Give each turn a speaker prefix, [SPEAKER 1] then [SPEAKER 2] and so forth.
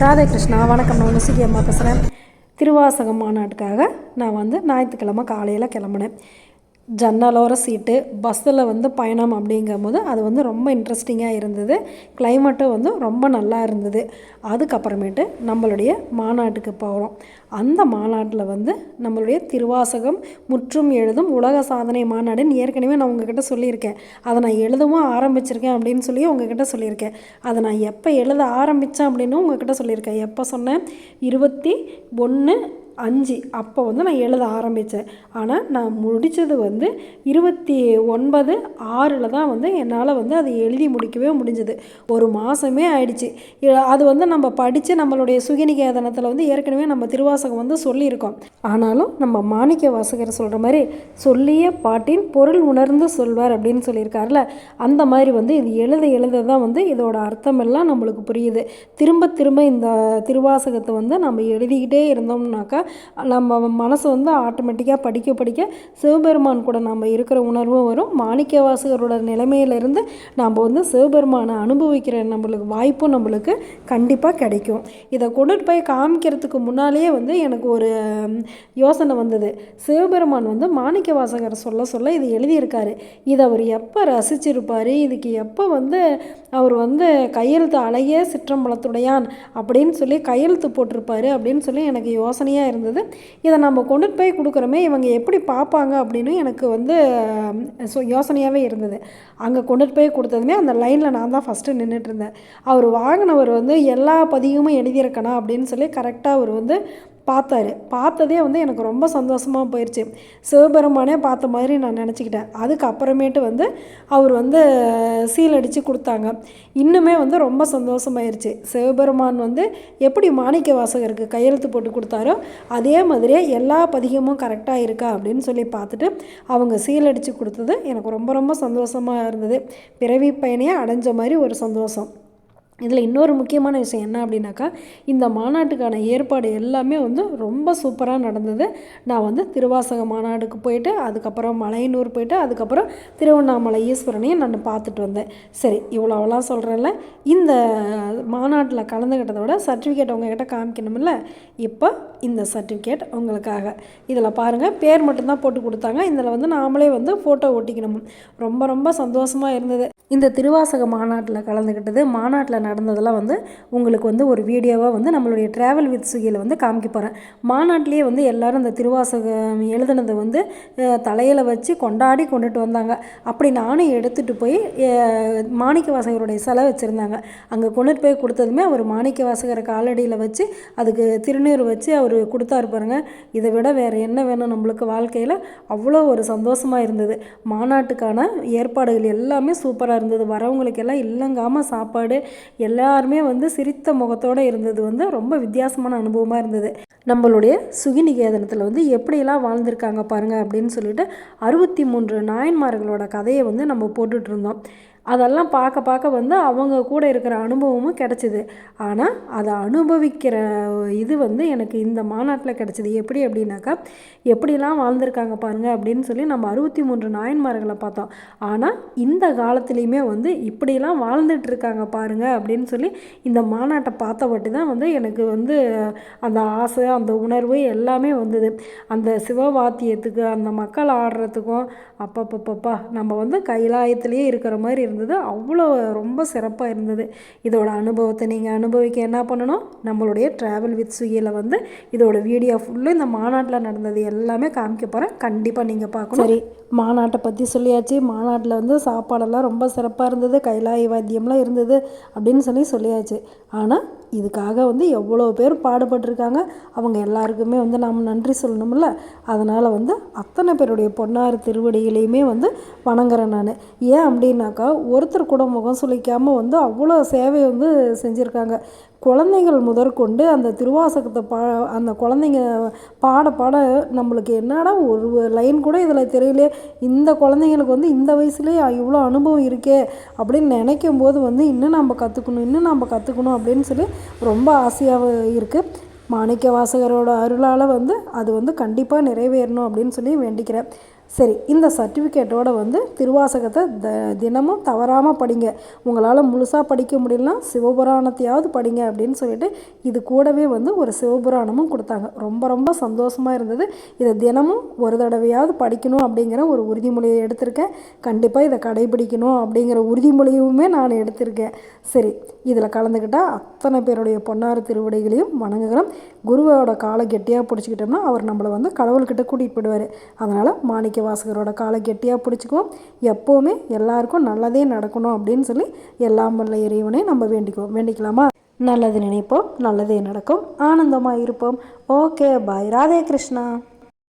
[SPEAKER 1] ராதே கிருஷ்ணா வணக்கம். நான் முசிகி அம்மா பேசுகிறேன் திருவாசகம் மாநாட்டுக்காக நான் வந்து ஞாயிற்றுக்கிழமை காலையில் கிளம்புனேன். ஜன்னலோர சீட்டு பஸ்ஸில் வந்து பயணம் அப்படிங்கும்போது அது வந்து ரொம்ப இன்ட்ரெஸ்டிங்காக இருந்தது. கிளைமேட்டும் வந்து ரொம்ப நல்லா இருந்தது. அதுக்கப்புறமேட்டு நம்மளுடைய மாநாட்டுக்கு போகிறோம் அந்த மாநாட்டில் வந்து நம்மளுடைய திருவாசகம் முற்றும் எழுதும் உலக சாதனை மாநாடுன்னு ஏற்கனவே நான் உங்ககிட்ட சொல்லியிருக்கேன். அதை நான் எழுதவும் ஆரம்பிச்சிருக்கேன் அப்படின்னு சொல்லி உங்ககிட்ட சொல்லியிருக்கேன். அதை நான் எப்போ எழுத ஆரம்பித்தேன் அப்படின்னு உங்ககிட்ட சொல்லியிருக்கேன். எப்போ சொன்னேன்? இருபத்தி ஒன்று அஞ்சு. அப்போ வந்து நான் எழுத ஆரம்பித்தேன். ஆனால் நான் முடித்தது வந்து இருபத்தி ஒன்பது ஆறில் தான் வந்து என்னால் வந்து அதை எழுதி முடிக்கவே முடிஞ்சது. ஒரு மாதமே ஆயிடுச்சு. அது வந்து நம்ம படித்து நம்மளுடைய சுகிநிகேதனத்தில் வந்து ஏற்கனவே நம்ம திருவாசகம் வந்து சொல்லியிருக்கோம். ஆனாலும் நம்ம மாணிக்க வாசகர் சொல்கிற மாதிரி சொல்லிய பாட்டின் பொருள் உணர்ந்து சொல்வார் அப்படின்னு சொல்லியிருக்காருல அந்த மாதிரி வந்து இது எழுத எழுத தான் வந்து இதோட அர்த்தமெல்லாம் நம்மளுக்கு புரியுது. திரும்ப திரும்ப இந்த திருவாசகத்தை வந்து நம்ம எழுதிக்கிட்டே இருந்தோம்னாக்கா நம்ம மனசு வந்து ஆட்டோமேட்டிக்காக படிக்க படிக்க சிவபெருமான் கூட நம்ம இருக்கிற உணர்வும் வரும். மாணிக்க வாசகரோட நிலைமையிலேருந்து நம்ம வந்து சிவபெருமானை அனுபவிக்கிற நம்மளுக்கு வாய்ப்பும் நம்மளுக்கு கண்டிப்பாக கிடைக்கும். இதை கொண்டுட்டு போய் காமிக்கிறதுக்கு முன்னாலேயே வந்து எனக்கு ஒரு யோசனை வந்தது. சிவபெருமான் வந்து மாணிக்க வாசகர் சொல்ல சொல்ல இது எழுதியிருக்காரு. இதை அவர் எப்போ ரசிச்சிருப்பார்? இதுக்கு எப்போ வந்து அவர் வந்து கையெழுத்து அழகிய சிற்றம்பலத்துடையான் அப்படின்னு சொல்லி கையெழுத்து போட்டிருப்பாரு அப்படின்னு சொல்லி எனக்கு யோசனையாக இருந்தது. இதை நம்ம கொண்டுட்டு போய் கொடுக்குறோமே இவங்க எப்படி பார்ப்பாங்க அப்படின்னு எனக்கு வந்து ஸோ யோசனையாகவே இருந்தது. அங்கே கொண்டுட்டு போய் கொடுத்ததுமே அந்த லைனில் நான் தான் ஃபஸ்ட்டு நின்றுட்டு இருந்தேன். அவர் வாங்கினவர் வந்து எல்லா பதிவுமே எழுதியிருக்கணும் அப்படின்னு சொல்லி கரெக்டாக அவர் வந்து பார்த்தாரு. பார்த்ததே வந்து எனக்கு ரொம்ப சந்தோஷமாக போயிடுச்சு சிவபெருமானே பார்த்த மாதிரி நான் நினச்சிக்கிட்டேன். அதுக்கப்புறமேட்டு வந்து அவர் வந்து சீல் அடித்து கொடுத்தாங்க. இன்னுமே வந்து ரொம்ப சந்தோஷமாயிருச்சு. சிவபெருமான் வந்து எப்படி மாணிக்க வாசகருக்கு கையெழுத்து போட்டு கொடுத்தாரோ அதே மாதிரியே எல்லா பதிகமும் கரெக்டாக இருக்கா அப்படின்னு சொல்லி பார்த்துட்டு அவங்க சீல் அடித்து கொடுத்தது எனக்கு ரொம்ப ரொம்ப சந்தோஷமாக இருந்தது. பிறவி பயனையே அடைஞ்ச மாதிரி ஒரு சந்தோஷம். இதில் இன்னொரு முக்கியமான விஷயம் என்ன அப்படின்னாக்கா இந்த மாநாட்டுக்கான ஏற்பாடு எல்லாமே வந்து ரொம்ப சூப்பராக நடந்தது. நான் வந்து திருவாசக மாநாடுக்கு போயிட்டு அதுக்கப்புறம் மலையனூர் போயிட்டு அதுக்கப்புறம் திருவண்ணாமலை ஈஸ்வரனையும் நான் பார்த்துட்டு வந்தேன். சரி இவ்வளோவெல்லாம் சொல்கிறேன்ல இந்த மாநாட்டில் கலந்துக்கிட்டதை விட சர்டிஃபிகேட் உங்ககிட்ட காமிக்கணும்ல? இப்போ இந்த சர்டிஃபிகேட் உங்களுக்காக. இதில் பாருங்கள் பேர் மட்டும்தான் போட்டு கொடுத்தாங்க. இதில் வந்து நாமளே வந்து ஃபோட்டோ ஒட்டிக்கணும். ரொம்ப ரொம்ப சந்தோஷமாக இருந்தது. இந்த திருவாசக மாநாட்டில் கலந்துக்கிட்டது மாநாட்டில் நடந்ததெல்லாம் வந்து உங்களுக்கு வந்து ஒரு வீடியோவாக வந்து நம்மளுடைய ட்ராவல் வித் சுகியில் வந்து காமிக்க போகிறேன் மாநாட்டிலேயே வந்து எல்லாரும் இந்த திருவாசகம் எழுதுனதை வந்து தலையில் வச்சு கொண்டாடி கொண்டுட்டு வந்தாங்க. அப்படி நானும் எடுத்துகிட்டு போய் மாணிக்க வாசகருடைய சிலை வச்சுருந்தாங்க. அங்கே கொண்டுட்டு போய் கொடுத்ததுமே அவர் மாணிக்க வாசகரை காலடியில் வச்சு அதுக்கு திருநீர் வச்சு அவர் கொடுத்தாரு பாருங்க. இதை விட வேறு என்ன வேணும் நம்மளுக்கு வாழ்க்கையில்? அவ்வளோ ஒரு சந்தோஷமாக இருந்தது. மாநாட்டுக்கான ஏற்பாடுகள் எல்லாமே சூப்பராக இருந்தது. வரவங்களுக்கு எல்லாம் இல்லங்காமல் சாப்பாடு எல்லாருமே வந்து சிரித்த முகத்தோடு இருந்தது. வந்து ரொம்ப வித்தியாசமான அனுபவமாக இருந்தது. நம்மளுடைய சுகிநிகேதனத்தில் வந்து எப்படியெல்லாம் வாழ்ந்திருக்காங்க பாருங்க அப்படின்னு சொல்லிட்டு அறுபத்தி மூன்று நாயன்மார்களோட கதையை வந்து நம்ம போட்டுட்ருந்தோம் அதெல்லாம் பார்க்க பார்க்க வந்து அவங்க கூட இருக்கிற அனுபவமும் கிடச்சிது. ஆனால் அதை அனுபவிக்கிற இது வந்து எனக்கு இந்த மாநாட்டில் கிடச்சிது. எப்படி அப்படின்னாக்கா எப்படிலாம் வாழ்ந்திருக்காங்க பாருங்கள் அப்படின்னு சொல்லி நம்ம அறுபத்தி மூன்று நாயன்மார்களை பார்த்தோம். ஆனால் இந்த காலத்துலேயுமே வந்து இப்படிலாம் வாழ்ந்துட்டு இருக்காங்க பாருங்க அப்படின்னு சொல்லி இந்த மாநாட்டை பார்த்தவட்டி தான் வந்து எனக்கு வந்து அந்த ஆசை அந்த உணர்வு எல்லாமே வந்தது. அந்த சிவவாத்தியத்துக்கு அந்த மக்கள் ஆடுறதுக்கும் அப்பப்பப்பப்பா நம்ம வந்து கைலாயத்திலேயே இருக்கிற மாதிரி இருந்தது. இருந்தது. அவ்வளோ ரொம்ப சிறப்பாக இருந்தது. இதோட அனுபவத்தை நீங்கள் அனுபவிக்க என்ன பண்ணணும்? நம்மளுடைய ட்ராவல் வித் சுகியில் வந்து இதோட வீடியோ ஃபுல்லும் இந்த மாநாட்டில் நடந்தது எல்லாமே காமிக்க போகிறேன் கண்டிப்பாக நீங்கள் பார்க்கணும். சரி மாநாட்டை பற்றி சொல்லியாச்சு. மாநாட்டில் வந்து சாப்பாடெல்லாம் ரொம்ப சிறப்பாக இருந்தது. கைலாய வாத்தியம்லாம் இருந்தது அப்படின்னு சொல்லி சொல்லியாச்சு. ஆனால் இதுக்காக வந்து எவ்வளோ பேர் பாடுபட்டிருக்காங்க அவங்க எல்லாருக்குமே வந்து நாம் நன்றி சொல்லணும்ல. அதனால் வந்து அத்தனை பேருடைய பொன்னார் திருவடிகளையுமே வந்து வணங்குறேன் நான். ஏன் அப்படின்னாக்கா ஒருத்தர் கூட முகம் சுழிக்காமல் வந்து அவ்வளோ சேவை வந்து செஞ்சுருக்காங்க. குழந்தைகள் முதற்கொண்டு அந்த திருவாசகத்தை பா அந்த குழந்தைங்க பாட பாட நம்மளுக்கு என்னடா ஒரு லைன் கூட இதில் தெரியல இந்த குழந்தைங்களுக்கு வந்து இந்த வயசுலேயே இவ்வளோ அனுபவம் இருக்கே அப்படின்னு நினைக்கும் போது வந்து இன்னும் நம்ம கற்றுக்கணும் இன்னும் நம்ம கற்றுக்கணும் அப்படின்னு சொல்லி ரொம்ப ஆசையாக இருக்குது மாணிக்க வாசகரோட அருளால் வந்து அது வந்து கண்டிப்பாக நிறைவேறணும் அப்படின்னு சொல்லி வேண்டிக்கிறேன். சரி இந்த சர்டிஃபிகேட்டோட வந்து திருவாசகத்தை த தினமும் தவறாமல் படிங்க. உங்களால் முழுசாக படிக்க முடியலனா சிவபுராணத்தையாவது படிங்க அப்படின்னு சொல்லிட்டு இது கூடவே வந்து ஒரு சிவபுராணமும் கொடுத்தாங்க. ரொம்ப ரொம்ப சந்தோஷமாக இருந்தது. இதை தினமும் ஒரு தடவையாவது படிக்கணும் அப்படிங்கிற ஒரு உறுதிமொழியை எடுத்திருக்கேன். கண்டிப்பாக இதை கடைபிடிக்கணும் அப்படிங்கிற உறுதிமொழியுமே நான் எடுத்திருக்கேன். சரி இதில் கலந்துக்கிட்டால் அத்தனை பேருடைய பொன்னார் திருவடிகளையும் வணங்குகிறோம். குருவோட காலை கெட்டியாக பிடிச்சிக்கிட்டோம்னா அவர் நம்மளை வந்து கடவுள்கிட்ட கூட்டிகிட்டு போயிடுவார். அதனால் மாணிக்க வாசகரோட காலை கெட்டியாக பிடிச்சிக்குவோம். எப்போவுமே எல்லாருக்கும் நல்லதே நடக்கணும் அப்படின்னு சொல்லி எல்லாம் வல்ல இறைவனே நம்ம வேண்டிக்குவோம். வேண்டிக்கலாமா? நல்லது நினைப்போம் நல்லதே நடக்கும். ஆனந்தமாக இருப்போம். Okay bye. ராதே கிருஷ்ணா.